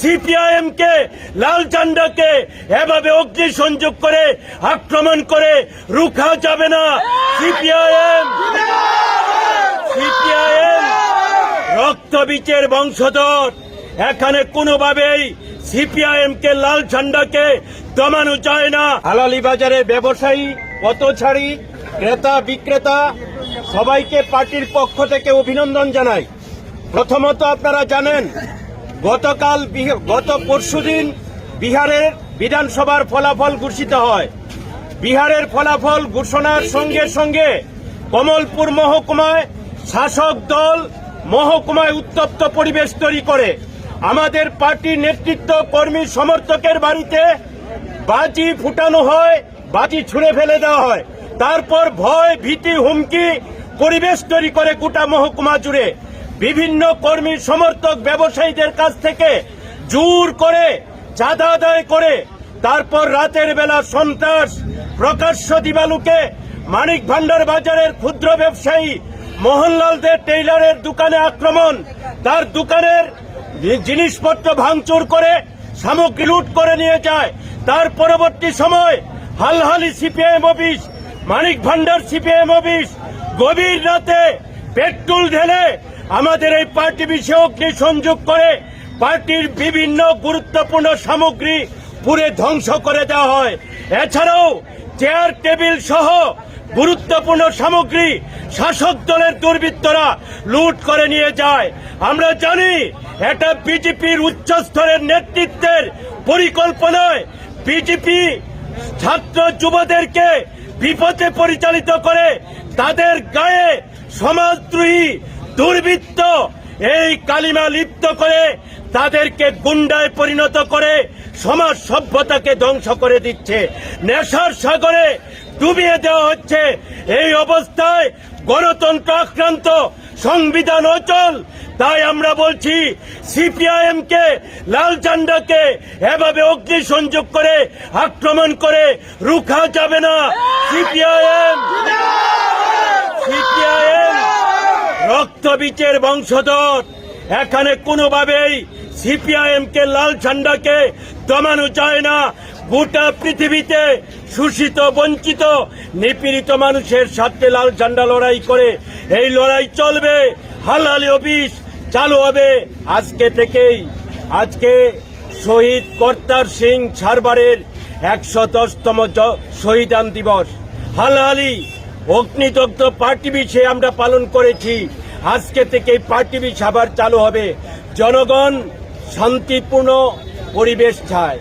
CPIM কে লাল ঝান্ডাকে এভাবে অগ্নি সংযোগ করে আক্রমণ করে রুখা যাবে না। সিপিআইএম সিপিআইএম রক্তবীচের বংশধর। এখানে কোনোভাবেই সিপিআইএম কে লাল ঝান্ডাকে দমানো যায় না। হালালি বাজারে ব্যবসায়ী পথছাড়ি ক্রেতা, বিক্রেতা, সবাইকে পার্টির পক্ষ থেকে অভিনন্দন জানাই। প্রথমত আপনারা জানেন গতকাল গত পরশুদিন বিহারের বিধানসভার ফলাফল ঘোষিত হয়। বিহারের ফলাফল ঘোষণার সঙ্গে সঙ্গে কমলপুর মহকুমায় শাসক দল মহকুমায় উত্তপ্ত পরিবেশ তৈরি করে। আমাদের পার্টির নেতৃত্ব কর্মী সমর্থকের বাড়িতে বাজি ফুটানো হয়, বাজি ছুঁড়ে ফেলে দেওয়া হয়। তারপর ভয়, ভীতি, হুমকি পরিবেশ তৈরি করে গোটা মহকুমা জুড়ে। বিভিন্ন কর্মী সমর্থক ব্যবসায়ীদের কাছ থেকে জোর করে, চাঁদা আদায় করে, তারপর রাতের বেলা সন্ত্রাস প্রকাশ্য দিবালুকে মানিক ভান্ডার বাজারের ক্ষুদ্র ব্যবসায়ী মোহনলাল মোহনলালদের টেইলারের দোকানে আক্রমণ, তার দোকানের জিনিসপত্র ভাঙচুর করে সামগ্রী লুট করে নিয়ে যায়। তার পরবর্তী সময় Halahali CPIM office, Manik Bhandar CPIM office, গভীর রাতে পেট্রোল ঢেলে আমাদের এই পার্টি বিষয়ে অগ্নি সংযোগ করে, পার্টির বিভিন্ন গুরুত্বপূর্ণ সামগ্রী পুরে ধ্বংস করে দেওয়া হয়। এছাড়াও চেয়ার, টেবিল সহ গুরুত্বপূর্ণ সামগ্রী শাসক দলের দুর্বৃত্তরা লুট করে নিয়ে যায়। আমরা জানি, এটা বিজেপির উচ্চস্তরের নেতৃত্বের পরিকল্পনায় বিজেপি ছাত্র যুবদেরকে বিপথে পরিচালিত করে, তাদের গায়ে সমাজদ্রোহী দুর্বৃত্ত এই কালিমা লিপ্ত করে তাদেরকে গুন্ডায় পরিণত করে সমাজ সভ্যতাকে ধ্বংস করে দিচ্ছে। নেশার সাগরে ডুবিয়ে দেওয়া হচ্ছে। এই অবস্থায় গণতন্ত্র আক্রান্ত, সংবিধান অচল। তাই আমরা বলছি সিপিআইএম কে লাল ঝান্ডাকে এভাবে অগ্নি সংযোগ করে আক্রমণ করে রুখা যাবে না। সিপিআইএম সিপিআইএম রক্তবীচের বংশধর। এখানে কোনোভাবেই সিপিআইএম কে লাল ঝান্ডাকে দমানো যায় না। গোটা পৃথিবীতে শোষিত, বঞ্চিত, নিপীড়িত মানুষের সাথে লাল ঝান্ডা লড়াই করে এই লড়াই চলবে। হালালি অফিস চালু হবে আজকে থেকেই। আজকে শহীদ কর্তার সিং ছারবারের একশো দশতম শহীদান দিবস। হালহালি অগ্নিদগ্ধ পার্টি বিছে আমরা পালন করেছি। আজকে থেকে পার্টি বিছ আবার চালু হবে। জনগণ শান্তিপূর্ণ পরিবেশ চায়।